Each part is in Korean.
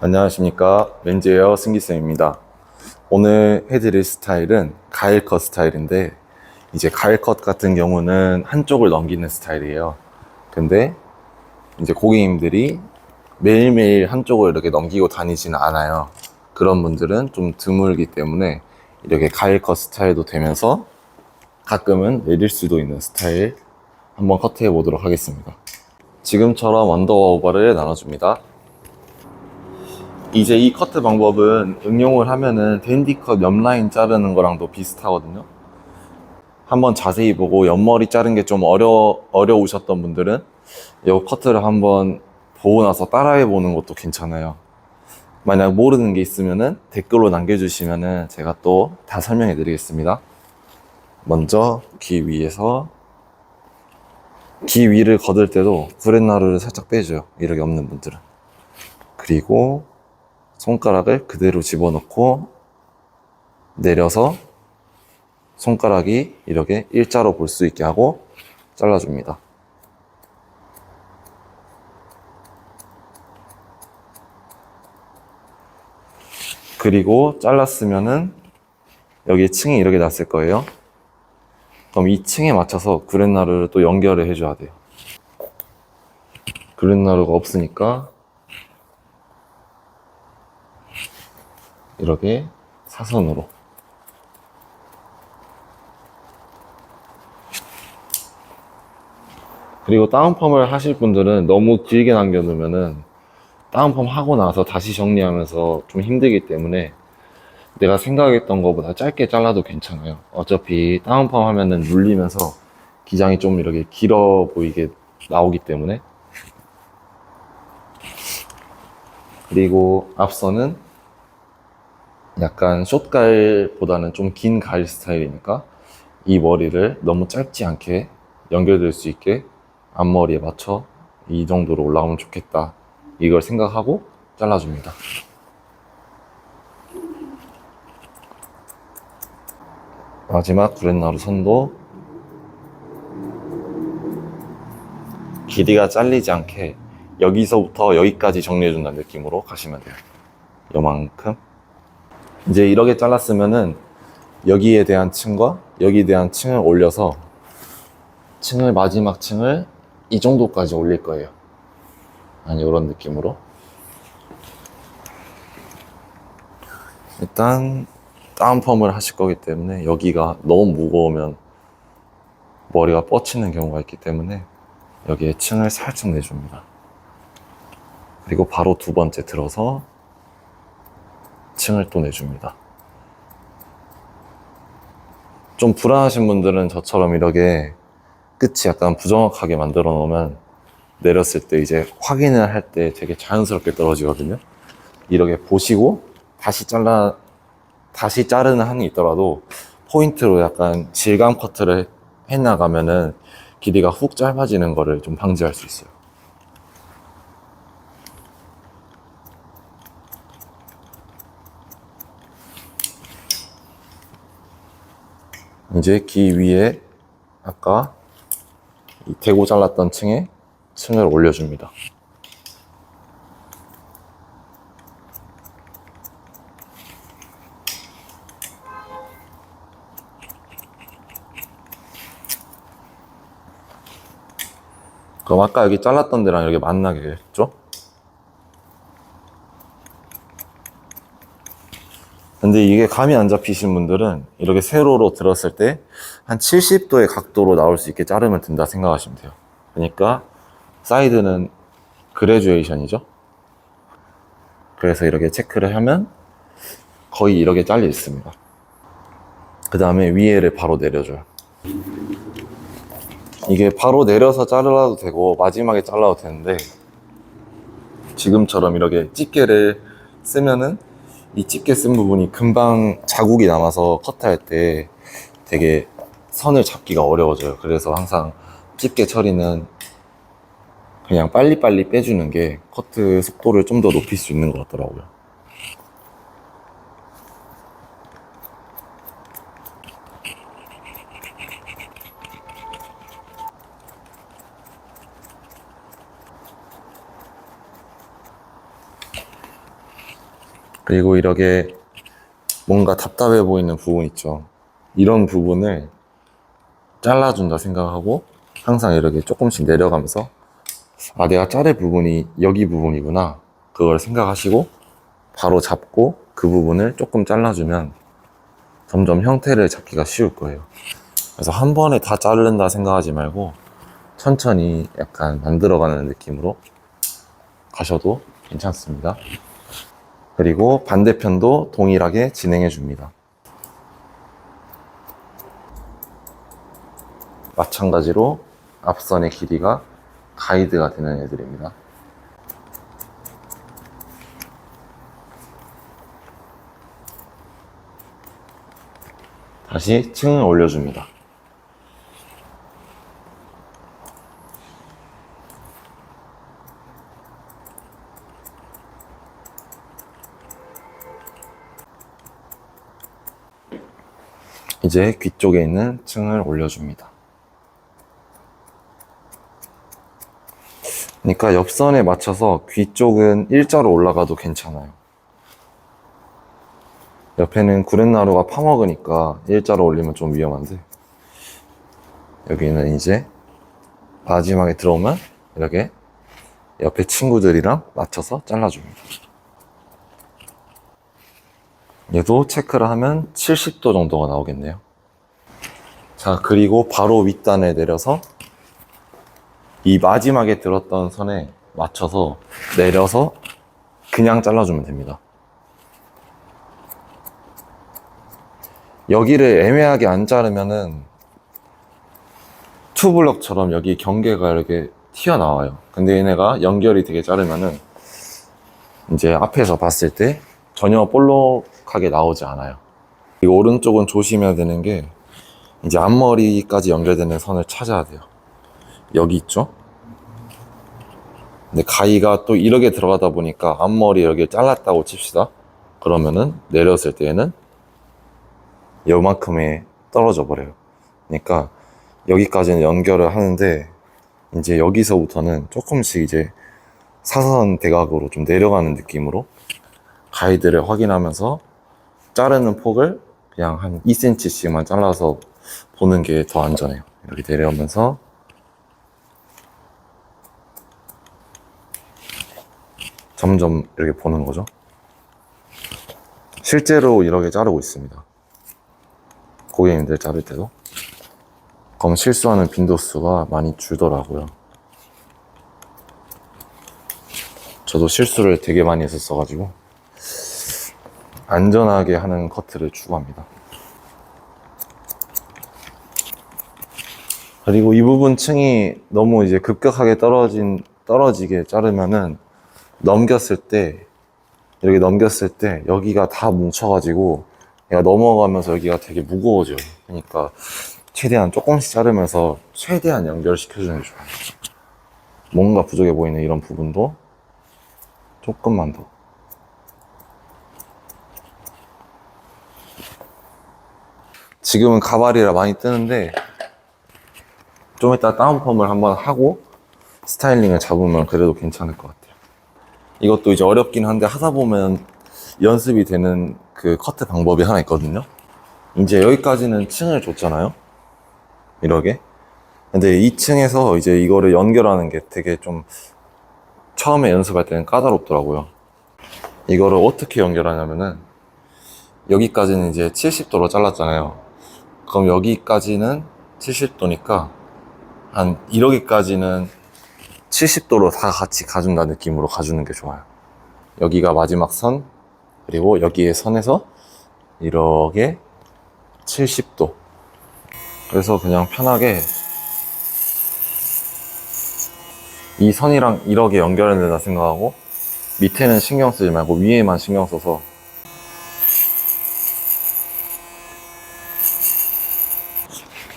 안녕하십니까? 렌즈웨어 승기쌤입니다. 오늘 해드릴 스타일은 가일컷 스타일인데 이제 가일컷 같은 경우는 한쪽을 넘기는 스타일이에요. 근데 이제 고객님들이 매일매일 한쪽을 이렇게 넘기고 다니지는 않아요. 그런 분들은 좀 드물기 때문에 이렇게 가일컷 스타일도 되면서 가끔은 내릴 수도 있는 스타일 한번 커트해 보도록 하겠습니다. 지금처럼 언더오버를 나눠줍니다 이제 이 커트 방법은 응용을 하면은 댄디컷 옆라인 자르는 거랑도 비슷하거든요. 한번 자세히 보고 옆머리 자른 게 좀 어려, 어려우셨던 분들은 이 커트를 한번 보고 나서 따라해 보는 것도 괜찮아요. 만약 모르는 게 있으면은 댓글로 남겨주시면은 제가 또 다 설명해 드리겠습니다. 먼저 귀 위에서 귀 위를 거들 때도 구렛나루를 살짝 빼줘요. 이렇게 없는 분들은. 그리고 손가락을 그대로 집어넣고 내려서 손가락이 이렇게 일자로 볼 수 있게 하고 잘라줍니다. 그리고 잘랐으면은 여기 층이 이렇게 났을 거예요. 그럼 이 층에 맞춰서 구렛나루를 또 연결을 해줘야 돼요. 구렛나루가 없으니까 이렇게 사선으로. 그리고 다운펌을 하실 분들은 너무 길게 남겨놓으면은 다운펌 하고 나서 다시 정리하면서 좀 힘들기 때문에 내가 생각했던 것보다 짧게 잘라도 괜찮아요. 어차피 다운펌 하면은 눌리면서 기장이 좀 이렇게 길어 보이게 나오기 때문에. 그리고 앞서는 약간 숏가일보다는 좀긴 가일 스타일이니까 이 머리를 너무 짧지 않게 연결될 수 있게 앞머리에 맞춰 이 정도로 올라오면 좋겠다. 이걸 생각하고 잘라줍니다. 마지막 구렛나루 선도 길이가 잘리지 않게 여기서부터 여기까지 정리해준다는 느낌으로 가시면 돼요. 요만큼 이제 이렇게 잘랐으면은 여기에 대한 층과 여기에 대한 층을 올려서 층을 마지막 층을 이 정도까지 올릴 거예요. 한 이런 느낌으로. 일단 다운펌을 하실 거기 때문에 여기가 너무 무거우면 머리가 뻗치는 경우가 있기 때문에 여기에 층을 살짝 내줍니다. 그리고 바로 두 번째 들어서 층을 또 내줍니다. 좀 불안하신 분들은 저처럼 이렇게 끝이 약간 부정확하게 만들어 놓으면 내렸을 때 이제 확인을 할 때 되게 자연스럽게 떨어지거든요. 이렇게 보시고 다시 잘라, 다시 자르는 한이 있더라도 포인트로 약간 질감 커트를 해 나가면은 길이가 훅 짧아지는 거를 좀 방지할 수 있어요. 이제 귀 위에 아까 이 대고 잘랐던 층에 층을 올려줍니다. 그럼 아까 여기 잘랐던 데랑 이렇게 만나게겠죠? 근데 이게 감이 안 잡히신 분들은 이렇게 세로로 들었을 때 한 70도의 각도로 나올 수 있게 자르면 된다 생각하시면 돼요. 그러니까 사이드는 그레주에이션이죠. 그래서 이렇게 체크를 하면 거의 이렇게 잘려 있습니다. 그 다음에 위에를 바로 내려줘요. 이게 바로 내려서 자르라도 되고 마지막에 잘라도 되는데 지금처럼 이렇게 집게를 쓰면은 이 집게 쓴 부분이 금방 자국이 남아서 커트할 때 되게 선을 잡기가 어려워져요. 그래서 항상 집게 처리는 그냥 빨리빨리 빼주는 게 커트 속도를 좀 더 높일 수 있는 것 같더라고요. 그리고 이렇게 뭔가 답답해 보이는 부분 있죠. 이런 부분을 잘라준다 생각하고 항상 이렇게 조금씩 내려가면서 아, 내가 자를 부분이 여기 부분이구나. 그걸 생각하시고 바로 잡고 그 부분을 조금 잘라주면 점점 형태를 잡기가 쉬울 거예요. 그래서 한 번에 다 자른다 생각하지 말고 천천히 약간 만들어가는 느낌으로 가셔도 괜찮습니다. 그리고 반대편도 동일하게 진행해 줍니다. 마찬가지로 앞선의 길이가 가이드가 되는 애들입니다. 다시 층을 올려줍니다. 이제 귀 쪽에 있는 층을 올려줍니다. 그러니까 옆선에 맞춰서 귀 쪽은 일자로 올라가도 괜찮아요. 옆에는 구렛나루가 파먹으니까 일자로 올리면 좀 위험한데 여기는 이제 마지막에 들어오면 이렇게 옆에 친구들이랑 맞춰서 잘라줍니다. 얘도 체크를 하면 70도 정도가 나오겠네요. 자, 그리고 바로 윗단에 내려서 이 마지막에 들었던 선에 맞춰서 내려서 그냥 잘라주면 됩니다. 여기를 애매하게 안 자르면은 투블럭처럼 여기 경계가 이렇게 튀어나와요. 근데 얘네가 연결이 되게 자르면은 이제 앞에서 봤을 때 전혀 볼록하게 나오지 않아요. 이 오른쪽은 조심해야 되는 게 이제 앞머리까지 연결되는 선을 찾아야 돼요. 여기 있죠? 근데 가위가 또 이렇게 들어가다 보니까 앞머리 여기 잘랐다고 칩시다. 그러면은 내렸을 때에는 요만큼에 떨어져 버려요. 그러니까 여기까지는 연결을 하는데 이제 여기서부터는 조금씩 이제 사선 대각으로 좀 내려가는 느낌으로 가이드를 확인하면서 자르는 폭을 그냥 한 2cm씩만 잘라서 보는 게 더 안전해요. 이렇게 내려오면서 점점 이렇게 보는 거죠. 실제로 이렇게 자르고 있습니다. 고객님들 자를 때도. 그럼 실수하는 빈도수가 많이 줄더라고요. 저도 실수를 되게 많이 했었어가지고 안전하게 하는 커트를 추구합니다. 그리고 이 부분 층이 너무 이제 급격하게 떨어진 떨어지게 자르면은 넘겼을 때 이렇게 넘겼을 때 여기가 다 뭉쳐가지고 얘가 넘어가면서 여기가 되게 무거워져요. 그러니까 최대한 조금씩 자르면서 최대한 연결시켜주는 게 좋아요. 뭔가 부족해 보이는 이런 부분도 조금만 더. 지금은 가발이라 많이 뜨는데 좀 이따 다운펌을 한번 하고 스타일링을 잡으면 그래도 괜찮을 것 같아요. 이것도 이제 어렵긴 한데 하다 보면 연습이 되는 그 커트 방법이 하나 있거든요. 이제 여기까지는 층을 줬잖아요. 이렇게. 근데 2층에서 이제 이거를 연결하는 게 되게 좀 처음에 연습할 때는 까다롭더라고요. 이거를 어떻게 연결하냐면은 여기까지는 이제 70도로 잘랐잖아요. 그럼 여기까지는 70도니까 한 이러기까지는 70도로 다 같이 가준다 느낌으로 가주는 게 좋아요. 여기가 마지막 선, 그리고 여기에 선에서 이렇게 70도. 그래서 그냥 편하게 이 선이랑 이렇게 연결해야 된다 생각하고 밑에는 신경 쓰지 말고 위에만 신경 써서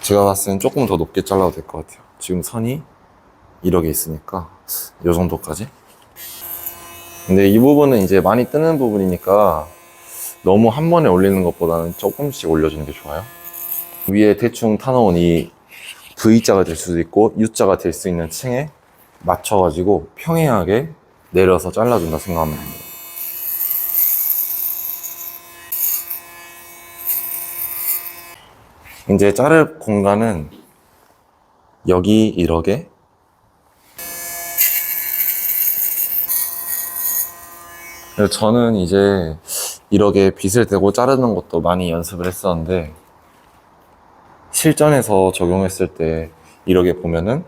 제가 봤을 땐 조금 더 높게 잘라도 될 것 같아요. 지금 선이 이렇게 있으니까 이 정도까지. 근데 이 부분은 이제 많이 뜨는 부분이니까 너무 한 번에 올리는 것보다는 조금씩 올려주는 게 좋아요. 위에 대충 타놓은 이 V자가 될 수도 있고 U자가 될 수 있는 층에 맞춰가지고 평행하게 내려서 잘라준다 생각하면 됩니다. 이제 자를 공간은 여기 이렇게. 그래서 저는 이제 이렇게 빗을 대고 자르는 것도 많이 연습을 했었는데 실전에서 적용했을 때 이렇게 보면은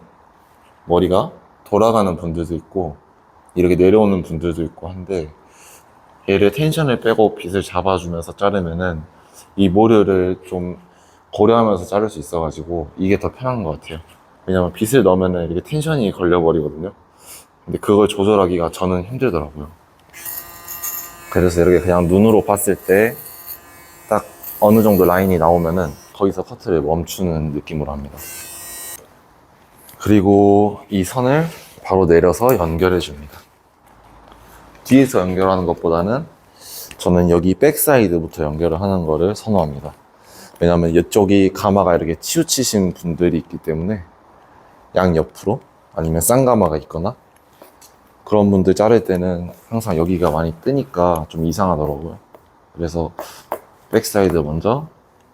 머리가 돌아가는 분들도 있고 이렇게 내려오는 분들도 있고 한데 얘를 텐션을 빼고 빗을 잡아주면서 자르면은 이 모류를 좀 고려하면서 자를 수 있어가지고 이게 더 편한 것 같아요. 왜냐면 빗을 넣으면은 이렇게 텐션이 걸려버리거든요. 근데 그걸 조절하기가 저는 힘들더라고요. 그래서 이렇게 그냥 눈으로 봤을 때 딱 어느 정도 라인이 나오면은 거기서 커트를 멈추는 느낌으로 합니다. 그리고 이 선을 바로 내려서 연결해 줍니다. 뒤에서 연결하는 것보다는 저는 여기 백사이드부터 연결을 하는 거를 선호합니다. 왜냐면 이쪽이 가마가 이렇게 치우치신 분들이 있기 때문에 양 옆으로 아니면 쌍가마가 있거나 그런 분들 자를 때는 항상 여기가 많이 뜨니까 좀 이상하더라고요. 그래서 백사이드 먼저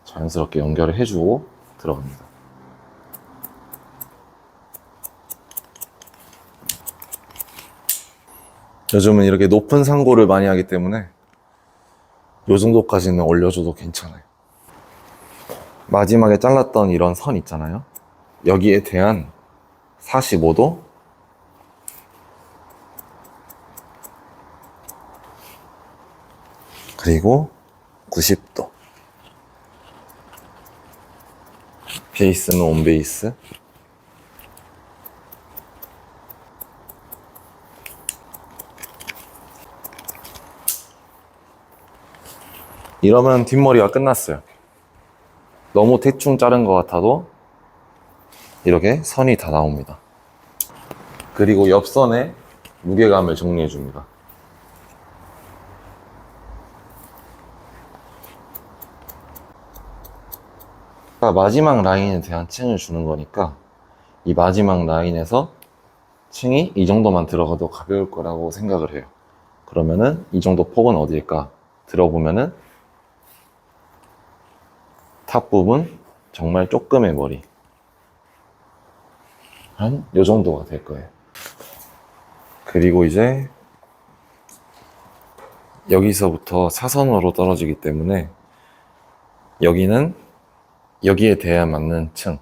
자연스럽게 연결을 해주고 들어갑니다. 요즘은 이렇게 높은 상고를 많이 하기 때문에 요 정도까지는 올려줘도 괜찮아요. 마지막에 잘랐던 이런 선 있잖아요. 여기에 대한 45도 그리고 90도 베이스는 온 베이스 이러면 뒷머리가 끝났어요. 너무 대충 자른 것 같아도 이렇게 선이 다 나옵니다. 그리고 옆선에 무게감을 정리해 줍니다. 마지막 라인에 대한 층을 주는 거니까 이 마지막 라인에서 층이 이 정도만 들어가도 가벼울 거라고 생각을 해요. 그러면은 이 정도 폭은 어디일까? 들어보면은 탑 부분 정말 조금의 머리 한 요 정도가 될 거예요. 그리고 이제 여기서부터 사선으로 떨어지기 때문에 여기는 여기에 대해 맞는 층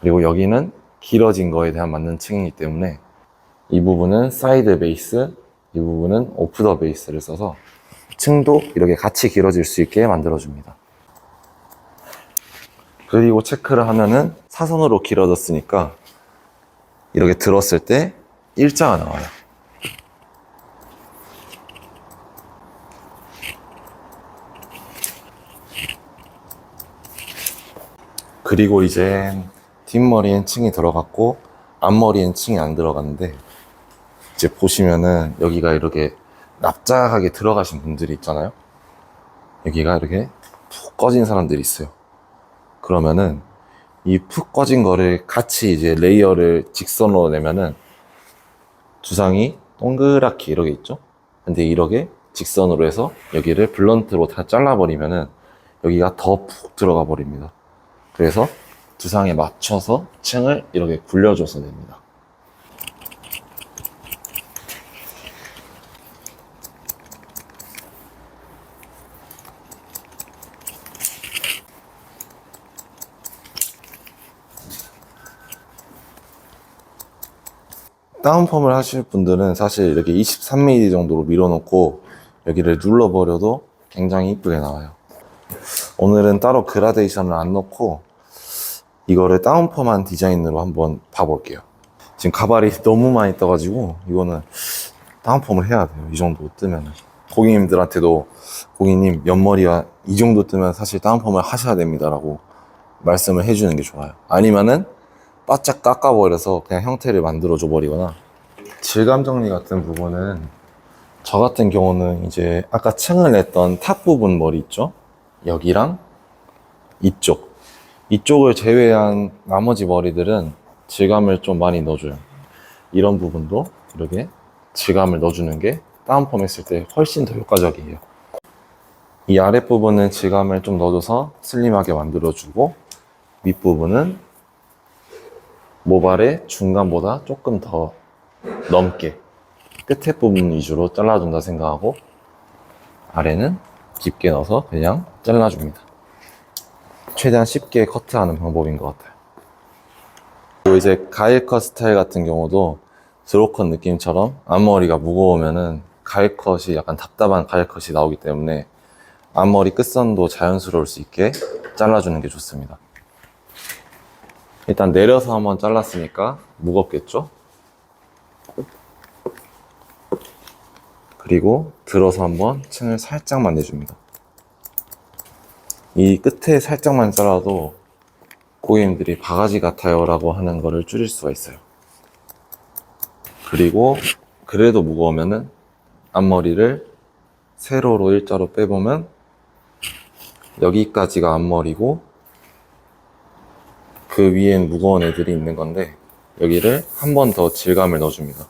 그리고 여기는 길어진 거에 대한 맞는 층이기 때문에 이 부분은 사이드 베이스 이 부분은 오프 더 베이스를 써서 층도 이렇게 같이 길어질 수 있게 만들어줍니다. 그리고 체크를 하면은 사선으로 길어졌으니까 이렇게 들었을 때 일자가 나와요. 그리고 이제 뒷머리엔 층이 들어갔고 앞머리엔 층이 안 들어갔는데 이제 보시면은 여기가 이렇게 납작하게 들어가신 분들이 있잖아요. 여기가 이렇게 푹 꺼진 사람들이 있어요. 그러면은 이 푹 꺼진 거를 같이 이제 레이어를 직선으로 내면은 두상이 동그랗게 이렇게 있죠? 근데 이렇게 직선으로 해서 여기를 블런트로 다 잘라버리면은 여기가 더 푹 들어가 버립니다. 그래서 두상에 맞춰서 층을 이렇게 굴려줘서 됩니다. 다운펌을 하실 분들은 사실 이렇게 23mm 정도로 밀어놓고 여기를 눌러버려도 굉장히 이쁘게 나와요. 오늘은 따로 그라데이션을 안 넣고 이거를 다운펌한 디자인으로 한번 봐볼게요. 지금 가발이 너무 많이 떠가지고 이거는 다운펌을 해야 돼요. 이 정도 뜨면은. 고객님들한테도 고객님 옆머리가 이 정도 뜨면 사실 다운펌을 하셔야 됩니다 라고 말씀을 해주는 게 좋아요. 아니면은 바짝 깎아버려서 그냥 형태를 만들어줘 버리거나. 질감 정리 같은 부분은 저 같은 경우는 이제 아까 층을 냈던 탑 부분 머리 있죠? 여기랑 이쪽. 이쪽을 제외한 나머지 머리들은 질감을 좀 많이 넣어줘요. 이런 부분도 이렇게 질감을 넣어주는 게 다운펌 했을 때 훨씬 더 효과적이에요. 이 아랫부분은 질감을 좀 넣어줘서 슬림하게 만들어주고 윗부분은 모발의 중간보다 조금 더 넘게 끝에 부분 위주로 잘라준다 생각하고 아래는 깊게 넣어서 그냥 잘라줍니다. 최대한 쉽게 커트하는 방법인 것 같아요. 그리고 이제 가일컷 스타일 같은 경우도 드로컷 느낌처럼 앞머리가 무거우면은 가일컷이 약간 답답한 가일컷이 나오기 때문에 앞머리 끝선도 자연스러울 수 있게 잘라주는 게 좋습니다. 일단 내려서 한번 잘랐으니까 무겁겠죠? 그리고 들어서 한번 층을 살짝만 내줍니다. 이 끝에 살짝만 잘라도 고객님들이 바가지 같아요 라고 하는 거를 줄일 수가 있어요. 그리고 그래도 무거우면은 앞머리를 세로로 일자로 빼보면 여기까지가 앞머리고 그 위엔 무거운 애들이 있는 건데 여기를 한 번 더 질감을 넣어줍니다.